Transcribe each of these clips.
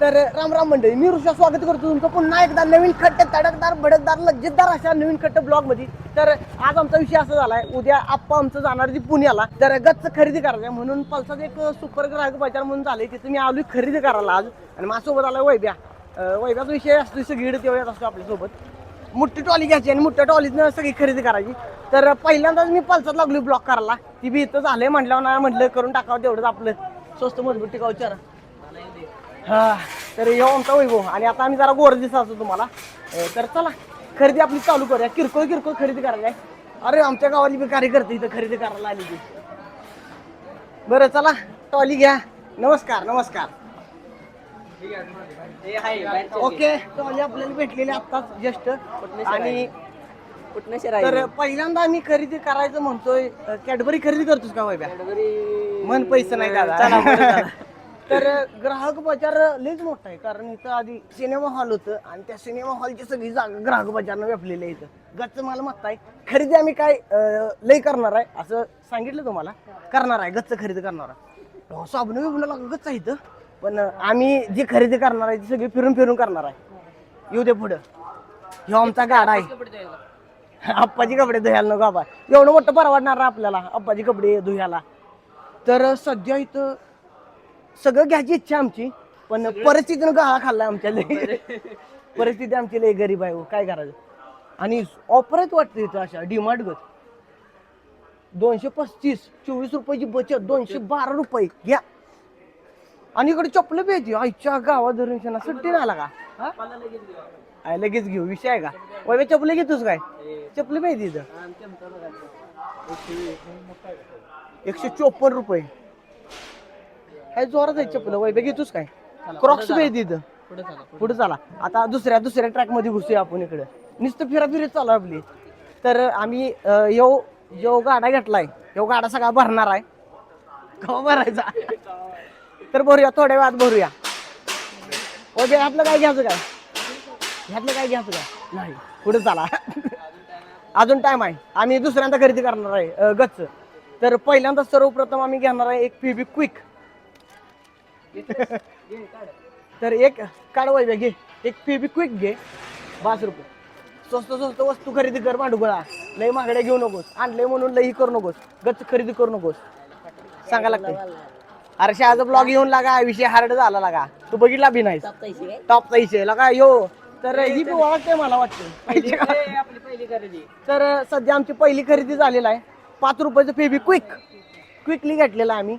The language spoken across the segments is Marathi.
तर राम राम मंडळी मी ऋषा स्वागत करतो तुमचं. पुन्हा एकदा नवीन खट्ट तडकदार भडकदार लज्जतदार अशा नवीन खट्ट ब्लॉगमध्ये. तर आज आमचा विषय असा झालाय उद्या आप्पा आमचं जाणार ती पुण्याला. तर गच्च खरेदी करायला म्हणून पल्साचं एक सुपर ग्राहक बाजार म्हणून झालंय तिथं मी आलो खरेदी करायला आज. आणि माझ्यासोबत आलाय वैब्या अं, वैब्याचा विषय असतो सगळीकडे तेवढ्यात असतो आपल्यासोबत. मोठी ट्रॉली घ्यायची आणि मोठ्या ट्रॉलीतनं सगळी खरेदी करायची. तर पहिल्यांदाच मी पल्सात लागलो ब्लॉक करायला. ती बी इथं झालंय म्हटल्यावर ना म्हटलं करून टाकावं तेवढंच आपलं. स्वस्त मजबूत टिकाऊ चरा. हा तर येऊ आमचा वैभव. आणि आता आम्ही जरा गोर दिसत असतो तुम्हाला. अं, तर चला खरेदी आपली चालू करूया. किरकोळ किरकोळ खरेदी करायला आहे. अरे आमच्या गावाली बी कार्यकर्ते इथं खरेदी करायला आली ती. बरं चला ट्रॉली घ्या. नमस्कार नमस्कार. ओके ट्रॉली आपल्याला भेटलेली आत्ताच जस्ट. आणि तर पहिल्यांदा आम्ही खरेदी करायचं म्हणतोय कॅडबरी खरेदी करतोस का वैभ्या? मन पैसे नाही दादा. तर ग्राहक बाजार लयच मोठा आहे कारण इथं आधी सिनेमा हॉल होतं आणि त्या सिनेमा हॉलची सगळी जागा ग्राहक बाजारनं व्यापलेली आहे इथं. गच्च मालमत्ता आहे. खरेदी आम्ही काय अं, लय करणार आहे असं सांगितलं तुम्हाला? करणार आहे गच्च खरेदी करणार आहे. हो, साबण बिबण गच्च आहे इथं. पण अं, आम्ही जी खरेदी करणार आहे ती सगळी फिरून फिरून करणार आहे. येऊ दे पुढं. ह्यो आमचा गाडा आहे. आप्पाची कपडे धुयाला नको आबा एवढं मोठं परवडणार आहे आपल्याला आप्पाची कपडे धुयाला तर सध्या इथं सगळं घ्यायची इच्छा आमची पण परिस्थितीनं गळा खाल्लाय आमच्या लय परिस्थिती आमची लय गरीब आहे हो, काय करायचं? आणि ऑफरच वाटतं इथं अशा डिमांड गत. दोनशे पस्तीस चोवीस रुपयाची बचत दोनशे बारा रुपये घ्या. आणि इकडे चपलं बी येते आईच्या गावात धरून सुट्टी नाही आला का? हा? आहे, लगेच घेऊ विषय आहे का? वय चपले घेतोस काय? चपले पाहिजे इथं. एकशे चोपन्न रुपये. काय जोरात आहे चपल. वैभव घेतोस काय. क्रॉक्स पाहिजे इथं. पुढे चला आता दुसऱ्या दुसऱ्या ट्रॅकमध्ये घुसूया आपण इकडे. नुसतं फिरा फिरत चालू आपली. तर आम्ही अं, यो जो गाडा घेतलाय. यो गाडा सगळा भरणार आहे. कवा भरायचा? तर भरूया थोड्या वेळात भरूया. वैभव ह्यातलं काय घ्यायचं काय? ह्यातलं काय घ्यायचं काय? नाही. पुढे चला. अजून टाइम आहे. आम्ही दुसऱ्यांदा खरेदी करणार आहे गच्च. तर पहिल्यांदा सर्वप्रथम आम्ही घेणार आहे एक पीबी क्विक तर एक काढ वैभव घे. एक पीबी क्विक घे. पाच रुपये. स्वस्त स्वस्त वस्तू खरेदी कर भांडुगळा. लई महागड्या घेऊ नकोस. आणले म्हणून लई करू नकोस. गच्च खरेदी करू नकोस. सांगा लागते अरे शहाचा ब्लॉग येऊन लागा विषय हार्ड झाला लागा. तू बघितला बी नाही टॉपचा विषय लागा यो. तर ही बी ओळखते मला वाटतं. तर सध्या आमची पहिली खरेदी झालेला आहे. पाच रुपयाचं फेबी क्विक. क्विकली घेतलेला आम्ही.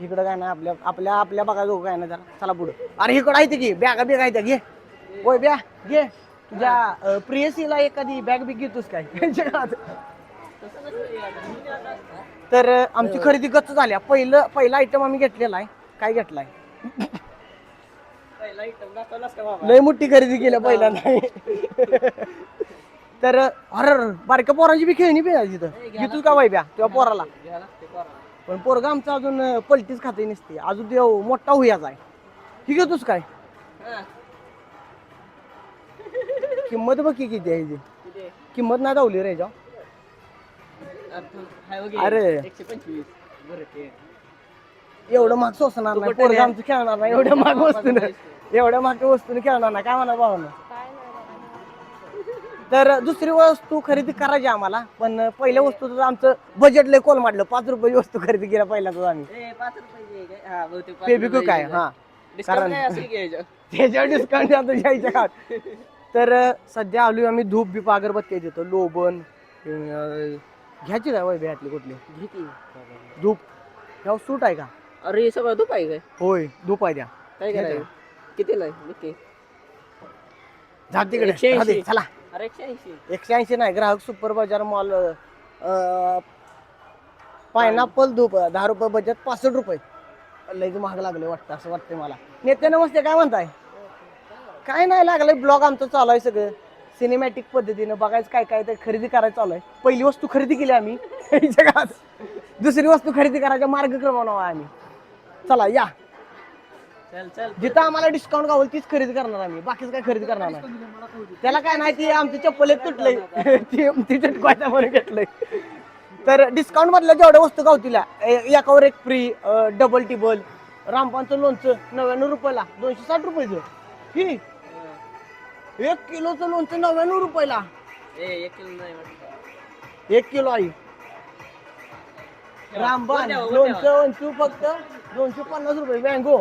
इकडं काय नाही आपल्या आपल्या आपल्या बघा जो काय नाही जरा. चला पुढं. अरे इकडं आहे ते घे. बॅगा बिगा आहे त्या घे. होय ब्या घे. तुझ्या अं, प्रियसीला एखादी बॅग बिग घेतोस काय. तर अं, आमची खरेदी गच्च झाल्या पहिलं पहिला आयटम आम्ही घेतलेला आहे. काय घेतलाय? लय मोठी खरेदी केल्या पहिल्यांदा तर अरे बारक्या पोरांची बी खेळणी बी आहे तिथं. घेतोस का वैब्या तेव्हा पोराला? पण पोरगा आमचा अजून पलटीच खाते नसते. अजून देव मोठा होयाचा आहे ही घेतोस काय? किंमत बघ की किती आहे ती. किंमत नाही दावली रे याच्यावर. अरे. एवढं महाग सोसणार नाही. पोरगा आमचं खेळणार नाही. एवढ्या महाग वस्तून एवढ्या महाग वस्तून खेळणार नाही. काय म्हणा भावानं? तर दुसरी वस्तू खरेदी करायची आम्हाला. पण पहिल्या वस्तूचं आमचं बजेट लय कोल मांडलं. पाच रुपयाची वस्तू खरेदी केल्या पहिल्यांदाच आम्ही. फेबिक्विक काय? हा कारण त्याच्यावर डिस्काउंट आता घ्यायच्या काळात तर सध्या आलोय आम्ही धूप बीप अगरबत्ती देतो. लोबन घ्यायची काय वय कुठली? धूप. ह्यावर सूट आहे का? अरे सगळं तू पाहिजे होय धूप आहे द्या काय. करायचं? कितीला आहे? नक्की जा तिकडे. चला. अरे एकशे ऐंशी. एकशे ऐंशी नाही ग्राहक सुपर बाजार मॉल पायनापल धूप दहा रुपये बचत पासष्ट रुपये. लईच महाग लागले वाटतं असं वाटतंय मला. नेते नमस्ते काय म्हणताय? काय नाही लागलंय ब्लॉग आमचं चालू आहे सगळं. सिनेमॅटिक पद्धतीनं बघायचं काय काय ते खरेदी करायचं चालू आहे. पहिली वस्तू खरेदी केली आम्ही. जगात दुसरी वस्तू खरेदी करायचा मार्गक्रमावर आम्ही. चला या. चल चल. जिथं आम्हाला डिस्काउंट गावल तीच खरेदी करणार आम्ही. बाकीच काय खरेदी करणार नाही. त्याला काय नाही ती आमची चप्पल एक तुटलंय. ती ती तुटवायचा म्हणून घेतलंय. तर डिस्काउंट मधल्या जेवढ्या वस्तू गावतील ए- एकावर एक फ्री डबल टिबल रामपानचं लोणचं नव्याण्णव रुपयाला दोनशे साठ रुपयाचं. ही एक किलोचं लोणचं नव्याण्णव रुपयाला. ए एक किलो नाही वाटत. एक किलो आई. रामबान लोणचं वंचू फक्त दोनशे पन्नास रुपये मँगो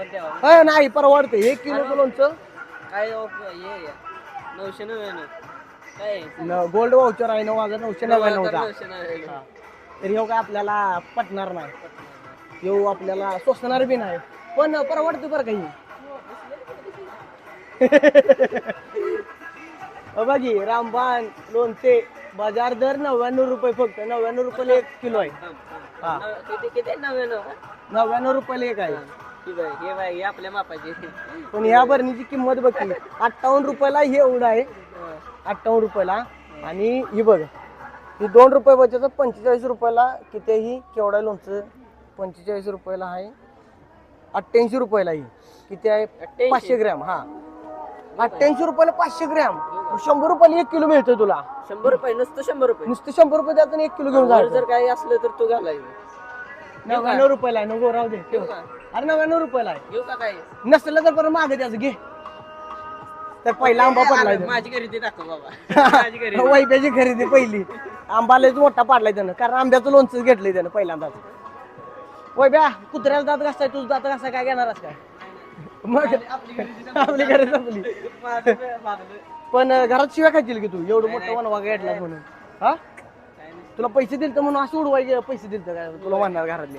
अय नाही परवडते. एक किलोचं? लोणचं काय हे हे. नऊशे नव्याण्णव. गोल्ड वाउचर आहे नऊ हजार नऊशे नव्याण्णवचा. तर ह्यो काय आपल्याला पटणार नाही. ह्यो आपल्याला सोसणार बी नाही. पण परवडते बरं काही बघी रामबान लोणचे बाजार दर नव्याण्णव रुपये फक्त. नव्याण्णव रुपयाला एक किलो आहे. हा. नव- किती किती? नव्याण्णव? नव्याण्णव रुपयाला एक आहे. ही बाई हे बाई हे आपल्या मापाची. पण ह्या भरणीची किंमत बघ की अठ्ठावन्न रुपयाला हे एवढं आहे. अठ्ठावन्न रुपयाला. आणि ही बघ ही दोन रुपये बचायचं पंचेचाळीस रुपयाला किती आहे ही केवढा लोणचं पंचेचाळीस रुपयाला आहे. अठ्ठ्याऐंशी रुपयाला ही किती आहे? 88? पाचशे ग्रॅम हा. अठ्ठ्याऐंशी रुपयाला पाचशे ग्रॅम. शंभर रुपयाला एक किलो मिळतो तुला. शंभर रुपये नुसतं शंभर रुपये. नुसतं शंभर रुपये द्यायचं एक किलो घेऊन जायचं जर काही असलं तर तू घालायचं नव्याण्णव रुपयाला आहे. नको राहू दे. अरे नव्याण्णव रुपयाला आहे. घेऊ का काय? नसलं तर परत मागे द्यायचं घे. तर पहिला आंबा पडलाय तो. माझी खरेदी दाखव बाबा. माझी वैप्याची खरेदी पहिली. आंबा लयच मोठा पाडलाय त्यानं. कारण आंब्याचं लोणचं घेतलंय त्यानं पहिल्यांदाच. वैब्या कुत्र्याला दात घासाय तुझं दात घासाय काय घेणारच काय? मग आपली घरी संपली. माझं माझं पण अं, घरात शिव्या खायची की तू? एवढं मोठं वनवा घेतला म्हणून. हा? तुला पैसे दिलत म्हणून असं उडवायचे पैसे दिलत काय तुला म्हणणार घरातले?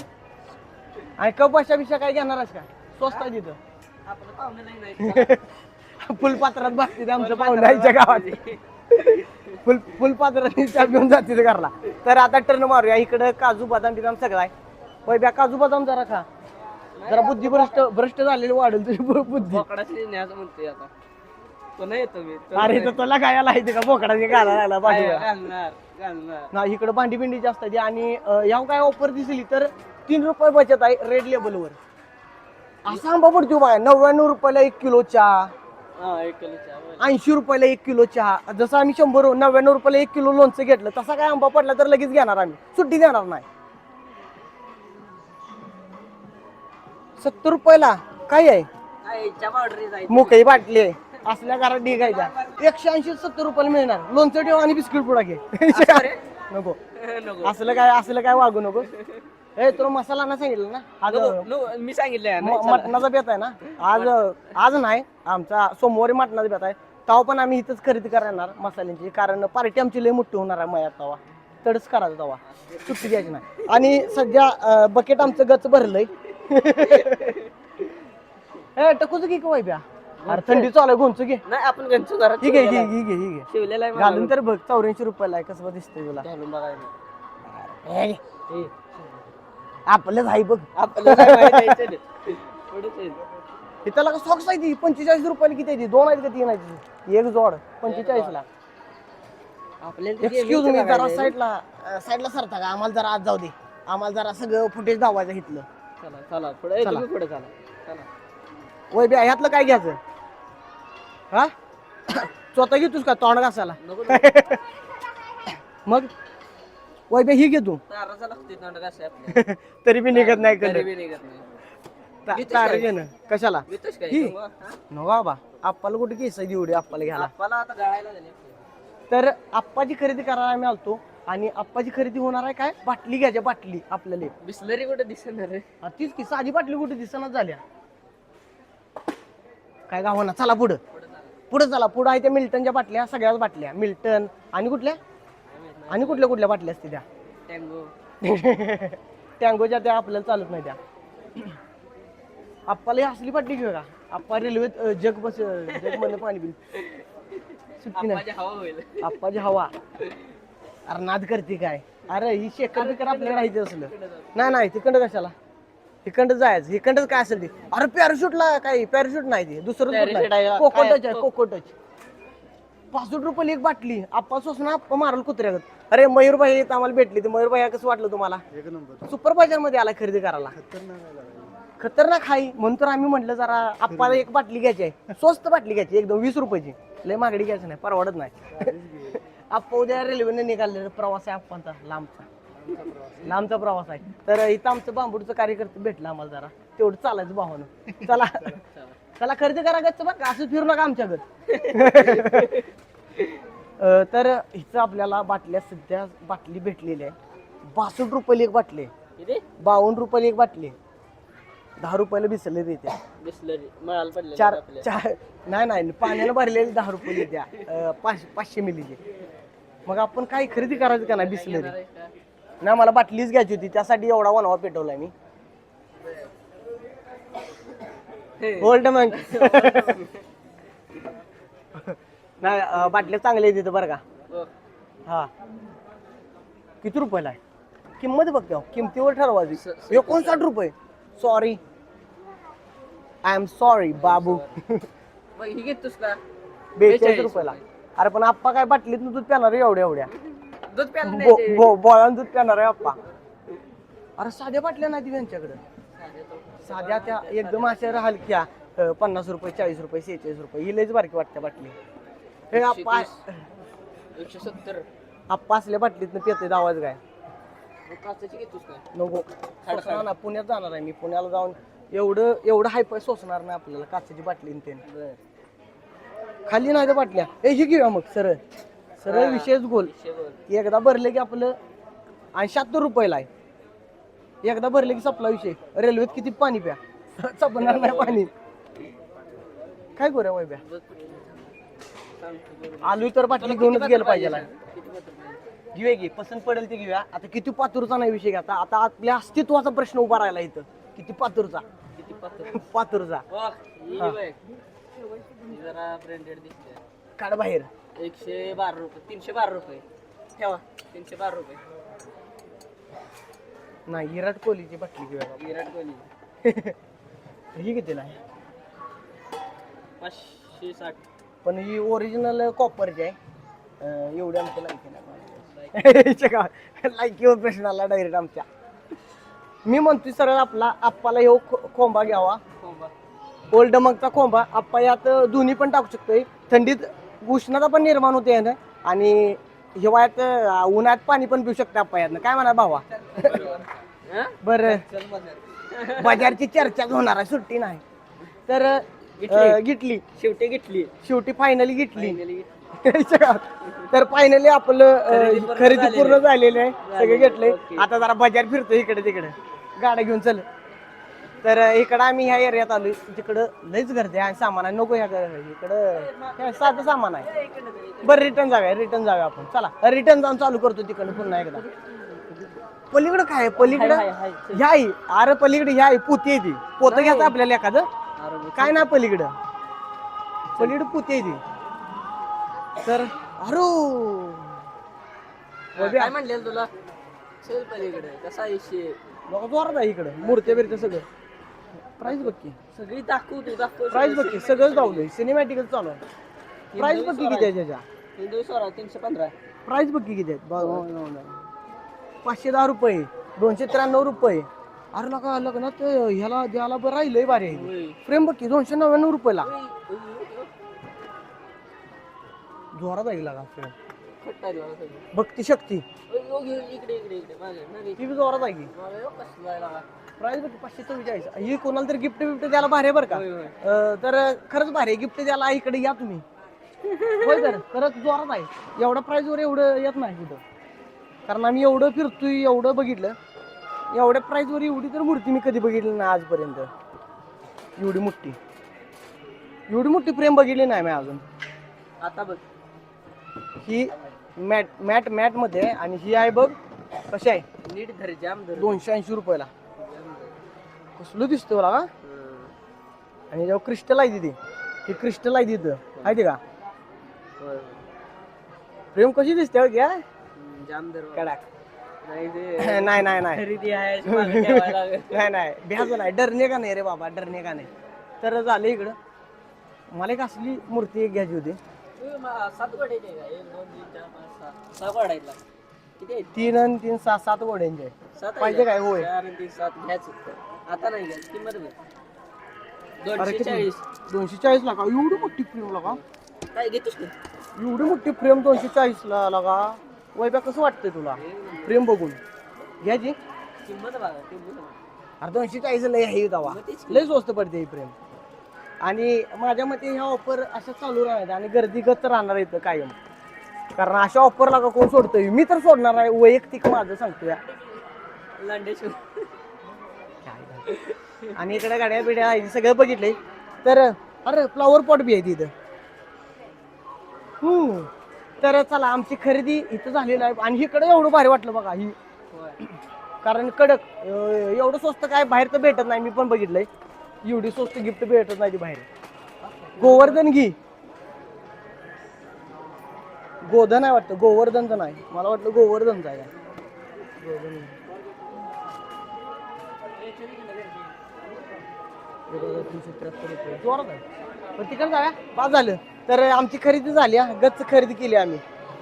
आणि कप अशा बिशा काय घेणारच का? स्वस्त आहे तिथं. नाही नाही फुलपात्रात बसते आमचं पाहुणे आईच्या गावात. फुल फुलपात्रात चहा घेऊन जाते ते घरला. तर आता टर्न मारूया. इकडं काजू बदाम बिदाम सगळं आहे. ब्या काजू बदाम जरा खा. जरा बुद्धी भ्रष्ट भ्रष्ट झालेली वाढेल तुझी बुद्धी. म्हणतोय आता. पुन्हा येतो मी. तो अरे तर तुला काय आहे का? बोकडाने घाला लागला बाजूला ना इकडं भांडी बिंडी जास्त आहे. आणि याव काय ऑफर दिसली तर तीन रुपये बचत आहे रेड लेबलवर असा आंबा पडतो बाय. नव्याण्णव रुपयाला एक किलो चहा. ऐंशी रुपयाला एक किलो चहा. जसं आम्ही शंभर नव्याण्णव रुपयाला एक किलो लोणचं घेतलं तसा काय आंबा पडला तर लगेच घेणार आम्ही. सुट्टी देणार नाही. सत्तर रुपयाला काय आहे. मोकळी बाटली आहे. असल्या घरात ढिगायच्या एकशे ऐंशी सत्तर रुपयाला मिळणार. लोणचं ठेव आणि बिस्किट पुडा घे. नको. नको. असलं काय असलं काय वागू नको. ए तुला मसाला ना सांगितलं ना? आज मी चला. मटणाचा बेत आहे ना? आज आज नाही. आमचा सोमवारी मटणाचा बेत आहे. तेव्हा पण आम्ही इथंच खरेदी करणार मसाल्यांची. कारण पार्टी आमची लय मोठी होणार आहे मयात तवा. तडच करायचं तवा. सुट्टी द्यायची नाही. आणि सध्या बकेट आमचं गच भरलंय. ए टकूच का प्या अरे थंडी चालू आहे गोंच घे नाही आपण गंजू घरात ही घे घे आहे. घे घे ही घे शिवलेला आहे घालून तर बघ चौऱ्याऐंशी रुपयाला आहे कसं दिसतंय तुला. घालून बघायला आपलंच आहे बघ. आपल्याला काय माहीत आहे, चल. पुढेच आहे. हे त्याला सॉक्स आहे ती? पंचेचाळीस रुपयाला किती आहे ती? दोन आहेत का तीन आहेत ती? एक जोड पंचेचाळीस ला आपल्याला ते एक्सक्यूज मी जरा बघायला आहे. साईडला साईडला सरता का? आम्हाला जरा आज जाऊ दे. आम्हाला जरा सगळं फुटेज दावायचं इथलं. चला चला. पुढे ए, चला. तुम्ही पुढे चला. चला. वय बे ह्यातलं काय घ्यायचं? हा? स्वतः घेतोस का? तोंड घासायला. मग? बे ही घे तू. ताराचा लागते तोंड कसं आहे आपल्या. तरी बी निघत नाही तरी कधी बी निघत नाही. घेतोस तार काय? घे ना. कशाला? काय? ही? हा? नो बाबा. आप्पाला कुठे आप्पाला घ्यायला? आपल्याला आता गाळायला झाले तर आप्पाची खरेदी करायला आम्ही आलतो. आणि आप्पाची खरेदी होणार आहे काय? बाटली घ्यायची बाटली आपल्याला बिस्लरी कुठे दिसणार रे हा, तीच की. साधी बाटली कुठे दिसणार झाल्या? काय गावाना? चला पुढं. पुढं चला पुढं आहे त्या मिल्टनच्या बाटल्या सगळ्याच बाटल्या. मिल्टन. आणि कुठल्या? आणि कुठल्या कुठल्या बाटल्या असते त्या? टँगो टँगोच्या त्या आपल्याला चालत नाही त्या. आप्पाला ही असली बाटली घेऊ का? आप्पा रेल्वेत अं, जग बस जगमध्ये पाणी बिल सुट्टी नाही. हवा होईल. आप्पाची हवा. अरे नाद करते काय? अरे ही शेकर बिकर आपल्याला राहायचं असलं. नाही नाही तिकडं कशाला? तिकडं जायचं इकडंच काय असेल ते. अरे पॅराशूटला काय पॅराशूट नाही ते दुसरं Parachute आहे, कोकोटच काय? आहे कोकोटच. पासष्ट रुपये एक बाटली आप्पा सोसना आप्पा मारल कुत्र्यागत. अरे मयूरभाई येत आम्हाला भेटली ते मयूरभाई कसं वाटलं तुम्हाला? एक नंबर. सुपर बाजारमध्ये आला खरेदी करायला. खतरनाक आहे म्हणून तर आम्ही म्हटलं जरा आप्पाला एक बाटली घ्यायची आहे. स्वस्त बाटली घ्यायची एकदम वीस रुपयाची. लय मागडी घ्यायची नाही परवडत नाही. आप्पा उद्या रेल्वेने निघाले प्रवास आहे आप्पांचा लांबचा. लांबचा प्रवास आहे. तर इथं आमचं बांबूडचं कार्यकर्ते भेटलं आम्हाला जरा. तेवढं चालायचं भावानं. चला. चला खरेदी करा गच्च का. असं फिरू नका आमच्याकडे अं, तर हिचं आपल्याला बाटल्या सध्या बाटली भेटलेली आहे बासष्ट रुपयाला एक बाटली बावन्न रुपयाला एक बाटली. दहा रुपयाला बिसले देत्या बिस्लरी. चार चार नाही नाही पाण्यानं भरलेली दहा रुपये द्या अं, पाच पाचशे मिलीची. मग आपण काय खरेदी करायचं का नाही? बिसलरी. नाही मला बाटलीच घ्यायची होती त्यासाठी एवढा वनवा पेटवलाय मी. होल्ड मग नाही अं, बाटल्या चांगल्या आहेत तिथं बरं का. हो. किती रुपयाला आहे? किंमत बघते हो. किमतीवर ठरवायची एकोणसाठ रुपये. सॉरी आय एम सॉरी बाबू. मग ही घेतोस का? बेचाळीस रुपयाला. अरे पण आप्पा काय बाटलीत दूध पिणार आहे एवढ्या एवढ्या. दूध प्यायला बोळानं दूध पिणार आहे आप्पा अरे साध्या बाटल्या नाही त्यांच्याकडे साध्या त्या एकदम अशा हलक्या अं, पन्नास रुपये चाळीस रुपये शेहेचाळीस रुपये. ही लयच बारकी वाटते बाटली. हे आप्पा एकशे सत्तर. आप्पा असल्या बाटलीत पिते आवाज काय? काचाची घेतोस नको. सोसणार ना पुण्यात जाणार आहे मी. पुण्याला जाऊन एवढं एवढं हाय पैसे सोसणार नाही आपल्याला काचेची बाटली ते. बर. खाली नाही त्या बाटल्या. हे ही घेऊया मग सरळ. सरळ विषयच गोल. एकदा भरले की आपलं ऐंशाहत्तर रुपयाला आहे. एकदा भरले की संपला विषय. रेल्वेत किती पाणी प्या? चपणार नाही पाणी. काय करूया वैब्या आलोय तर बाटली घेऊनच गेलं पाहिजे. घेऊया घे पसंत पडेल ते घेऊया. आता किती पातूरचा नाही विषय आता आता आपल्या अस्तित्वाचा प्रश्न उभा राहिला इथं. किती पातूरचा? किती पातूरचा. दिसते. काढ बाहेर. एकशे बारा रुपये तीनशे बारा रुपये. ठेवा तीनशे बारा रुपये. नाही विराट कोहलीची बाटली घेऊया विराट कोहली. ही कितीला आहे? पाचशे साठ. पण ही ओरिजिनल कॉपरची आहे. अं, एवढी आमच्या लायकी नाही. लायकीवर प्रश्न आला डायरेक्ट आमच्या. मी म्हणतोय सरळ आपला आप्पाला ह्यो खो- खोंबा घ्यावा. कोंबा. ओल्ड मगचा खोंबा आप्पा यात दोन्ही पण टाकू शकतोय. थंडीत उष्णता पण निर्माण होते यानं. आणि हिवाळ्यात अं, उन्हाळ्यात पाणी पण पिऊ शकते आप्पा यातनं काय म्हणा भावा? बरं. बाजारची चर्चा होणार आहे सुट्टी नाही. तर अं, घेतली. घेतली शेवटी घेतली शेवटी फायनली घेतली Finally तर फायनली आपलं खरेदी अं, पूर्ण खरेदी झालेली पूर्ण झालेली आहे. सगळे घेतले. आता जरा बाजार फिरतो इकडे तिकडे. गाड्या घेऊन चल. तर इकडं आम्ही ह्या एरियात आलोय तिकडं लयच गर्दी आहे. सामान आहे. नको ह्या इकडं साधं सामान आहे. बरं रिटर्न जाऊया. रिटर्न जाऊया आपण. चला. रिटर्न जाऊन चालू करतो तिकडं पुन्हा एकदा. पलीकडं काय आहे? पलीकडं हाय, अरे पलीकडे ह्या पोती ती. पोतं. घ्यायचं आपल्याला एखादं? काय ना पलीकडं? पलीकडं पुते ती. तर अरो! काय म्हणले तुला? पलीकडे. कसा जोरात आहे इकडं. मूर्त्या बिरत्या सगळं. प्राईस बघ की. सगळी दाखवू तू दाखव. प्राईस बघ की. सगळंच लावलंय सिनेमॅटिकच चालू आहे. प्राईस बघ की किती आहे त्याच्या. हिंदू सोळा तीनशे पंधरा प्राईस बघ की किती आहेत. बघ, बघ, बघ. पाचशे दहा रुपये. दोनशे त्र्याण्णव रुपये. अरे नका लग्नात ह्याला द्यायला बरं राहिलंय होय. फ्रेम बघ की दोनशे नव्याण्णव रुपयाला. जोरात आहे लागा फ्रेम खट्टा सगळं. भक्ती शक्ती. घे, इकडे इकडे इकडे मागे मागे. ती बी जोरात आहे की? मागे, हो, कसला बघ की पाचशे चव्वेचाळीस. ही कोणाला तरी गिफ्ट बिफ्ट द्यायला भारी आहे बरं का? होय, होय. अं, तर खरंच भारी गिफ्ट द्यायला इकडे या तुम्ही. होय तर खरंच जोरात आहे. एवढ्या प्राईज वर एवढं येत नाही तिथं. कारण आम्ही एवढं फिरतोय एवढं बघितलं. एवढ्या प्राईज वर एवढी तर मूर्ती मी कधी बघितली नाही आजपर्यंत. एवढी मोठी. एवढी मोठी प्रेम बघितली नाही मी अजून. आता बघ. ही मॅट मॅट मॅटमध्ये आहे आणि ही आहे बघ कशी आहे? नीट धर जाम धर. दोनशे ऐंशी रुपयाला. कसलं दिसतं मला का. आणि जेव्हा क्रिस्टल आहे तिथे ही क्रिस्टल आहे तिथं. माहिती का. प्रेम कशी दिसते हो हं, जाम धर. कडाक. नाही नाही नाही नाही. खरेदी आहे. नाही नाही. भ्याचं नाही. डरणे का नाही रे बाबा? डरणे का नाही? तर झालं इकडं. मला एक असली मूर्ती एक घ्यायची होती. सात गोड्याचे आहे का? एक, दोन, तीन, चार, पाच. सहा. किती? तीन आणि तीन सहा सात गोड्यांचे आहे. सात आहे पाहिजे? काय? होय. चार आणि तीन सात घ्यायचं आता नाही घ्यायचं किंमत बघ अरे दोनशे किती चाळीस दोनशे चाळीस लागा एवढी मोठी फ्रेम लागा काय घेतोस का एवढी मोठी फ्रेम दोनशे चाळीस ला लागा वैब्या कसं वाटतंय तुला फ्रेम बघून घ्यायची किंमत बघा किंमत बघा. अरे दोनशे चाळीस लय आहे दवा मग तेच की. लय स्वस्त पडते ही प्रेम आणि माझ्या मते ह्या ऑफर अशा चालू राहणार आणि गर्दी गत राहणार इथं कायम. कारण अशा ऑफरला का कोण सोडतोय? मी तर सोडणार आहे वैयक्तिक माझं सांगतो या आणि इकडे गाड्या बिड्या आहेत सगळं बघितलंय. तर अरे फ्लॉवर पॉट बी आहे तिथं. तर चला आमची खरेदी इथं झालेली आहे. आणि इकडे एवढं भारी वाटलं बघा ही. कारण कडक एवढं स्वस्त काय बाहेर तर भेटत नाही मी पण बघितलंय. एवढी स्वस्त गिफ्ट भेटत नाही ती बाहेर. गोवर्धन घी. गोधन आहे वाटतं. गोवर्धनचं नाही. मला वाटलं गोवर्धनचं आहे. गोवर्धन आहे. पण तिकडे पाच झालं. तर आमची खरेदी झाली गच्च खरेदी केली आम्ही.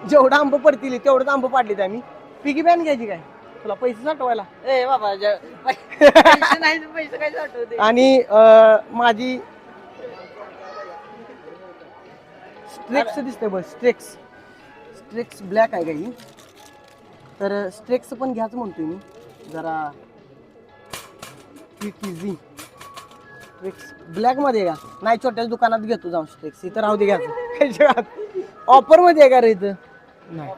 जेवढं आंब पडतील तेवढंच आंब पाडलीत आम्ही. पिगी बॅन घ्यायची काय? तुला पैसे साठवायला? ए बाबा पैसे नाही पैसे काय साठवते? आणि अं, माझी स्ट्रेक्स दिसते बघ स्ट्रेक्स. स्ट्रेक्स ब्लॅक आहे काही. तर स्ट्रेक्स पण घ्यायचं म्हणतोय मी. जरा क्विक इझी स्ट्रेक्स ब्लॅकमध्ये आहे का? नाही छोट्या दुकानात घेतो जाऊन स्ट्रेक्स. इथं राहू दे घ्यायचं. ऑफरमध्ये आहे का रे इथं? नाही.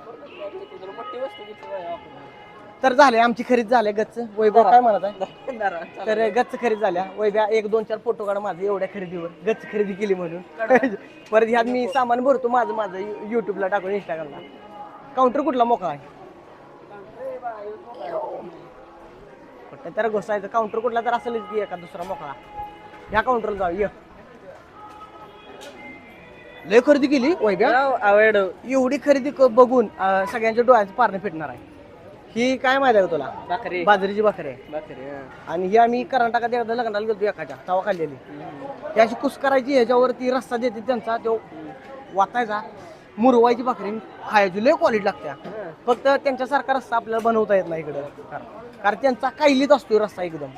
तर झाले आमची खरेदी झाली गच्च. वैभव काय म्हणत आहे. तर गच्च खरेदी झाल्या वैभ्या एक दोन चार फोटो काढ माझे एवढ्या खरेदीवर. गच्च खरेदी केली म्हणून. परत ह्यात मी सामान भरतो माझं माझं युट्यूबला टाकून इंस्टाग्रामला काउंटर कुठला मोका आहे? तर घुसायचं. काउंटर कुठला तर असेलच की एका दुसरा मोकळा. ह्या काउंटरला जाऊ. ये. लय खरेदी केली वैभ्या? एवढी खरेदी क- बघून सगळ्यांच्या डोळ्याचं पारणं फिटणार आहे. ही काय माहिती आहे का तुला भाकरी बाजरीची भाकरी आहे भाकरी हा. आणि ही आम्ही कर्नाटकात एकदा लग्नाला गेलो एकाच्या तवा खाल्लेली हम्म. ही अशी कुस करायची ह्याच्यावरती रस्सा देते त्यांचा तो वाटायचा मुरवायची भाकरी खायची लय क्वालिटी लागत्या हा. फक्त त्यांच्यासारखा रस्सा आपल्याला बनवता येत नाही इकडं कारण त्यांचा कायलीत असतो रस्सा एकदम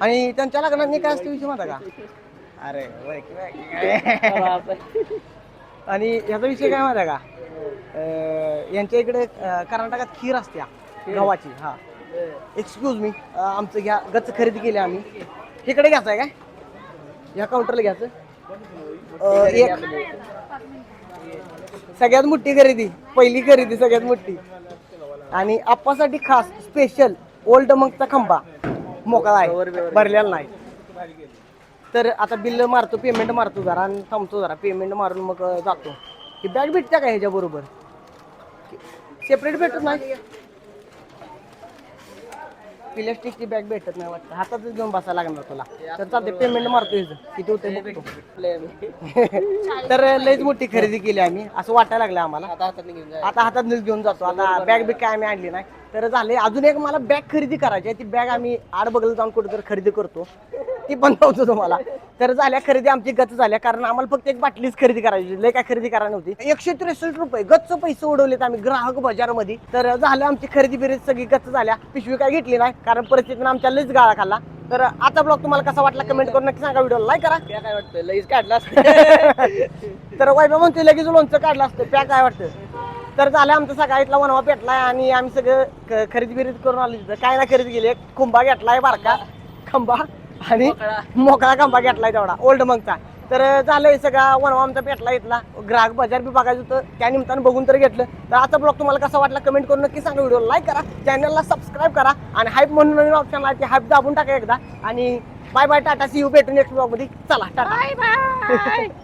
आणि त्यांच्या लग्नात नाही काय असते विषय माहिती का अरे वय की वय की. बापरे. आणि ह्याचा विषय काय माहिती का अं, यांच्या इकडे अं, कर्नाटकात खीर असत्या गव्हाची हा. एक्सक्यूज मी आमचं घ्या गच्च खरेदी केली आम्ही. इकडे घ्यायचं आहे काय? या काउंटरला घ्यायचं. अं, एक. सगळ्यात मोठी खरेदी पहिली खरेदी सगळ्यात मोठी. आणि आप्पासाठी खास स्पेशल ओल्ड मंगचा खंबा. मोकळा आहे भरलेला नाही. तर आता बिल मारतो पेमेंट मारतो जरा आणि थांबतो जरा. पेमेंट मारून मग अं, जातो. ही बॅग भेटते का ह्याच्या बरोबर सेपरेट भेटत नाही. प्लास्टिकची बॅग भेटत नाही वाटतं. हातातच घेऊन बसायला लागणार तुला. तर चालते पेमेंट मारतो किती होते बघतो. तर लयच मोठी खरेदी केली आम्ही. असं वाटायला लागलं आम्हाला. आता हातात घेऊन जातो. आता बॅग बिग काय आम्ही आणली नाही. तर झाले. अजून एक मला बॅग खरेदी करायची आहे. ती बॅग आम्ही आड बघल जाऊन कुठेतरी खरेदी करतो. ती पण नव्हतं तुम्हाला. तर झाल्या खरेदी आमची गच झाल्या. कारण आम्हाला फक्त एक बाटलीच खरेदी करायची. लय काय खरेदी करायला नव्हती. एकशे त्रेसष्ट रुपये गच्च पैसे उडवलेत आम्ही ग्राहक बाजारामध्ये. तर झालं आमची खरेदी बिरेदी सगळी गच्च झाल्या. पिशवी काय घेतली नाही. कारण परिस्थितीने आमच्या लयच गाळा खाल्ला. तर आता ब्लॉग तुम्हाला कसा वाटला कमेंट करून नक्की सांगा. व्हिडिओ लाईक करा. काय वाटतं? लगेच काढला असतं. तर वैभव म्हणतोय लगेच लोणचं काढलं असतं. प्या काय वाटतं? तर झालं आमचं सकाळीतला वनवा पेटलाय आणि आम्ही सगळं क- खरेदी बिरेदी करून आलो तिथं. काय ना खरेदी केली एक खुंबा घेतलाय बारका खंबा आणि मोकळा. खंबा घेतलाय तेवढा ओल्ड मंगचा. तर झालंय सगळा वनवा आमचा पेटला इथला. ग्राहक बाजार बी बघायचं होतं त्या निमित्तानं बघून तर घेतलं. तर आता ब्लॉग तुम्हाला कसा वाटला कमेंट करून नक्की सांगा व्हिडिओ लाईक करा चॅनलला सबस्क्राईब करा आणि हाईप म्हणून नवीन ऑप्शन आहे ते हाईप दाबून टाका एकदा. आणि bye bye tata see you भेटून नेक्स्ट ब्लॉगमध्ये. चला टाटा.